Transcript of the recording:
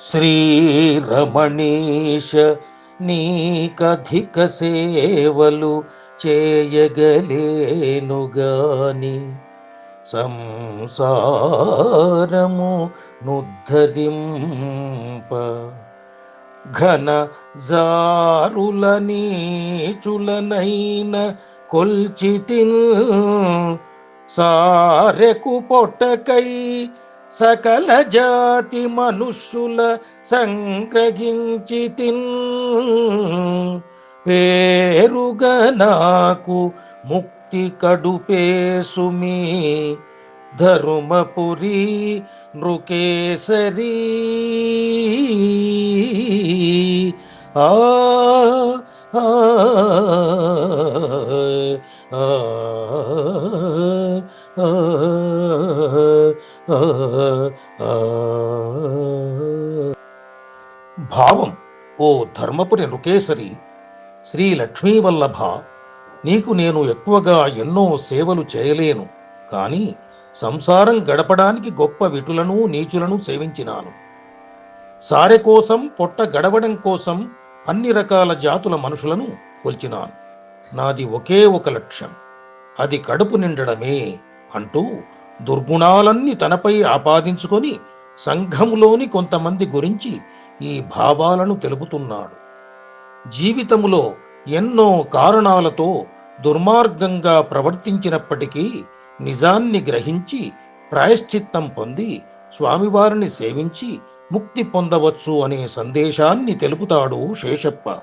శ్రీరమణీశ నీకధిక సేవలు చేయగలేనుగాని సంసారము నుద్ధరింప ఘన జారుల నీచులనైన కొల్చిటిన్ సారెకు పొట్టకై సకల జాతి మనుష్యుల సంగ్రహించి తిన్ పేరుగ నాకు ముక్తి కడుపేసుమి ధర్మపురి నృకేసరి. ఆ, ఆ, భావం ఓ ధర్మపురి నృకేసరి శ్రీ లక్ష్మీవల్లభ నీకు నేను ఎక్కువగా ఎన్నో సేవలు చేయలేను కానీ సంసారం గడపడానికి గొప్ప విటులను నీచులను సేవించినాను. సారె కోసం పొట్ట గడవడం కోసం అన్ని రకాల జాతుల మనుషులను కొల్చినాను. నాది ఒకే ఒక లక్ష్యం అది కడుపు నిండడమే అంటూ దుర్గుణాలన్నీ తనపై ఆపాదించుకొని సంఘములోని కొంతమంది గురించి ఈ భావాలను తెలుపుతున్నాడు. జీవితములో ఎన్నో కారణాలతో దుర్మార్గంగా ప్రవర్తించినప్పటికీ నిజాన్ని గ్రహించి ప్రాయశ్చిత్తం పొంది స్వామివారిని సేవించి ముక్తి పొందవచ్చు అనే సందేశాన్ని తెలుపుతాడు శేషప్ప.